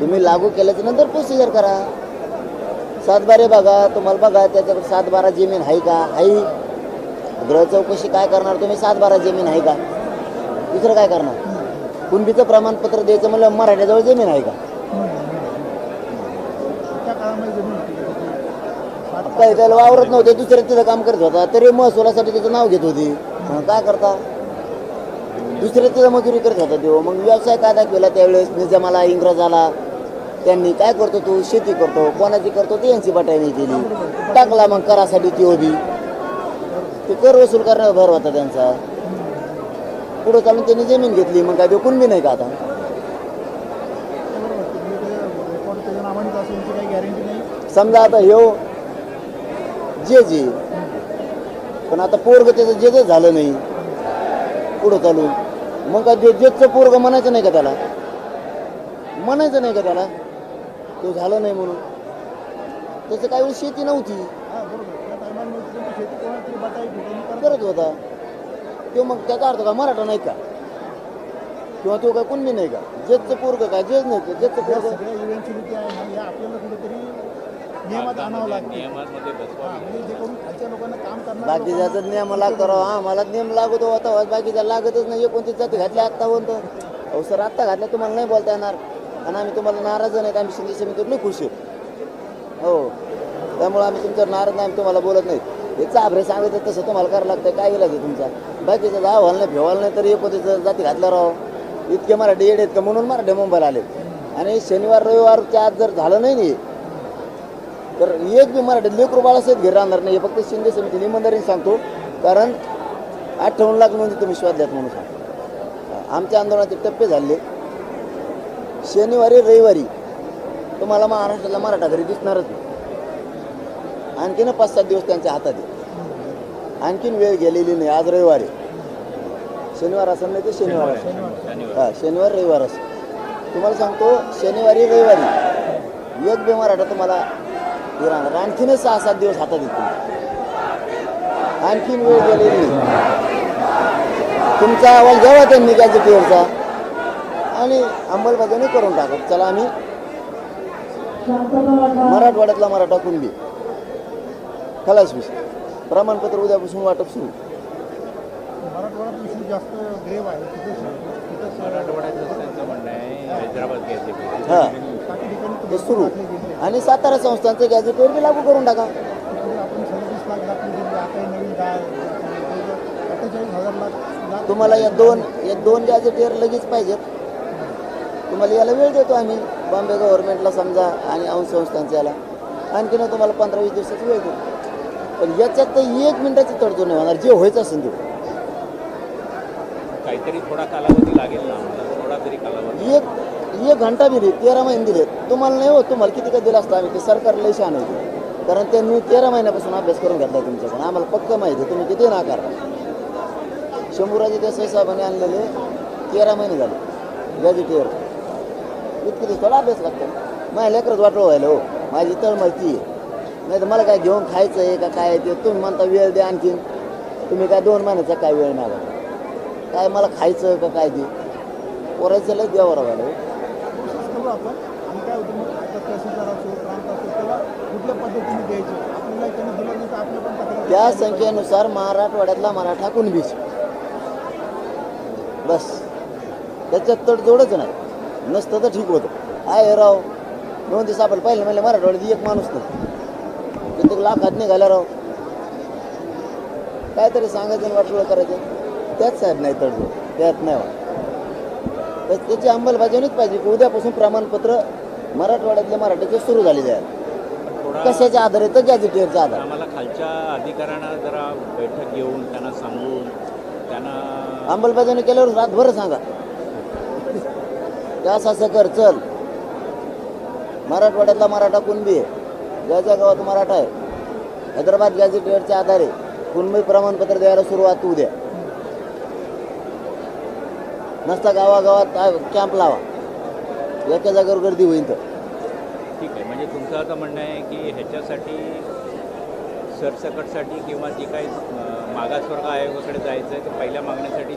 तुम्ही लागू केल्याच्यानंतर प्रोसिजर करा. सातबारे बघा तुम्हाला बघा त्याच्याकडे सात बारा जमीन आहे का? आहे. गृह चौकशी काय करणार तुम्ही? सात बारा जमीन आहे का? दुसरं काय करणार? कुणबीचं प्रमाणपत्र द्यायचं म्हणलं मराठ्याजवळ जमीन आहे का? त्या काळामध्ये जमीन होती. का त्याची? सात- काय त्याला वावरत नव्हते दुसऱ्या तिथं काम करत होता. तरी महसुलासाठी त्याचं नाव घेत होती. काय करता? दुसऱ्या तिथं मजुरी करत होता तो. मग व्यवसाय कायदा केला त्यावेळेस निजामाला इंग्रजाला. त्यांनी काय करतो तू? शेती करतो. कोणाची करतो? ते यांची बटाईने केली. टाकला मग करासाठी ती उभी ते कर वसूल करण्यावर भर होता त्यांचा. पुढे चालून त्यांनी जमीन घेतली. मग काय विकून कुणबी नाही का आता? समजा आता ह्यो हो, जे जे. पण आता पोरग त्याचं जे जे झालं नाही. पुढं चालून. मग काय जे जेचं पोरग म्हणायचं नाही का त्याला? म्हणायचं नाही का त्याला? तो झालं नाही म्हणून. त्याचं काही वेळी शेती नव्हती. हा बरोबर. त्या टायमाला नव्हती पण ती शेती कोणातरी बटाई ठिकाणी करत करत होता. तो मग त्याचा अर्थ का मराठा नाही का? किंवा तो काय कुणबी नाही का? जेचं पोरग काय जेच नाही का? जेचं या पोरग सगळ्या इव्हेंच्युअलिटी आहे. ना या आपल्याला कुठेतरी नियमात आणावं लागते. नियमांमध्ये हा, बसवा म्हणजे जे करून खालच्या लोकांना काम करणार बाकीच्याचा नियम लागतो राव. आम्हाला नियम लागतो होता बाकीच्या लागतच नाही. कोणती जाती घातल्या आत्ता म्हणतो अहो सर आत्ता घातल्या तुम्हाला नाही बोलता येणार. आणि आम्ही तुम्हाला नाराज नाहीत आम्ही शिंदे समितीवर लई खुश आहोत हो. त्यामुळे आम्ही तुमच्यावर नाराज नाही आम्ही तुम्हाला बोलत नाही. हे चाभरे सांगितलं तसं तुम्हाला करावं लागतं काय इलाज आहे तुमचा? बाकीचं जावाल नाही फेवाल नाही तरी एकोणतीचं जाती घातलं राव. इतके मराठी येडे आहेत का म्हणून मराठी मुंबईला आले आणि शनिवार रविवारच्या आज जर झालं नाही नाही. तर एक बी मराठी लेकरू बाळासाहेब घरी राहणार नाही. हे फक्त शिंदे समिती इमानदारीने सांगतो. कारण अठ्ठावन्न लाख नोंदी तुम्ही श्वास द्यात म्हणून सांगतो. आमच्या आंदोलनाचे टप्पे झाले. शनिवारी रविवारी तुम्हाला महाराष्ट्राला मराठा घरी दिसणारच नाही. आणखीन पाच सात दिवस त्यांच्या हातात आहे. आणखीन वेळ गेलेली नाही आज रविवारी शनिवार असं नाही तर शनिवार असेल. हा शनिवार रविवार असं तुम्हाला सांगतो शनिवारी रविवारी एक बी मराठा तुम्हाला हे राहणार. आणखीनच सहा सात दिवस हातात येतील. आणखीन वेळ गेलेली नाही. तुमचा अहवाल घ्यावा त्यांनी गॅजेटियरचा आणि अंमलबजावणी करून टाकत चला आम्ही मराठवाड्यातला मराठा कुणबी खलास विषय प्रमाणपत्र उद्यापासून वाटप सुरू मराठवाड्यात जास्त ग्रेव आहे तिथं तिथं मराठवाड्याचं त्यांचं म्हणणं आहे हैदराबाद घ्यायचे हां बाकी ठिकाणी ते सुरू आणि सातारा संस्थांचं गॅजेटवर बी लागू करून टाका हे तुम्हाला या दोन या दोन गॅजेटियर लगेच पाहिजेत तुम्हाला याला वेळ देतो आम्ही. बॉम्बे गव्हर्नमेंटला समजा आणि अंश संस्थांच्या याला. आणखीन तुम्हाला पंधरा वीस दिवसाची वेळ देतो. पण याच्यात तर एक मिनिटाची तडजोड नाही होणार. जे व्हायचं असेल ते. काहीतरी थोडा कालावधी लागेल ना आम्हाला. थोडा तरी कालावधी. एक एक घंटा दिली तेरा महिने दिले तुम्हाला नाही होत. तुम्हाला किती काय दिलं असतं आम्ही? ते सरकार लय शहाण होते कारण त्यांनी तेरा महिन्यापासून अभ्यास करून घेतला तुमच्याकडून आम्हाला पक्क माहिती आहे. तुम्ही किती नाकार शंभूराजे देसाई साहेबांनी आणलेले तेरा महिने झाले. गॅजेटियर इतके दिवस थोडा अभ्यास लागतो. माझ्या लेकरच वाटलं व्हायला हो. माझी तळ माहिती आहे. नाही तर मला काय घेऊन खायचं आहे का काय ते तुम्ही म्हणता वेळ द्या आणखीन. तुम्ही काय दोन महिन्याचा काय वेळ मागा काय मला खायचं का काय ते? पोरायचं लय द्यावं व्हायला हो. त्या संख्येनुसार मराठवाड्यातला मराठा कुणबीच बस. त्याच्यात तडजोडच नाही. नसतं तर ठीक होतं. आहे राव दोन दिवस आपण पाहिलं म्हणजे मराठवाड्यात एक माणूस नाही. कित्येक लाखात निघाला राव. काहीतरी सांगायचं वाटलं करायचं. त्यात साहेब नाही तडजोड त्यात नाही होत तर त्याची अंमलबजावणीच पाहिजे की उद्यापासून प्रमाणपत्र मराठवाड्यातले मराठीचे सुरू झालेले आहेत पण थोडा कशाच्या आधारे तर गॅजेटियरच्या आधारे. आम्हाला खालच्या अधिकाऱ्यांना जरा बैठक घेऊन त्यांना सांगून त्यांना अंमलबजावणी केल्यावर रातभर सांगा. जास असं कर चल. मराठवाड्यातला मराठा कुणबी आहे? ज्याच्या गावात मराठा आहे. हैदराबाद गॅझेटेडच्या आधारे कुणबी प्रमाणपत्र द्यायला सुरुवात उद्या नसता गावागावात कॅम्प लावा. एका जागेवर गर्दी होईल तर. ठीक आहे. म्हणजे तुमचं आता म्हणणं आहे की ह्याच्यासाठी सरसकटसाठी किंवा जी काही मागासवर्ग आयोगाकडे जायचं आहे ते पहिल्या मागण्यासाठी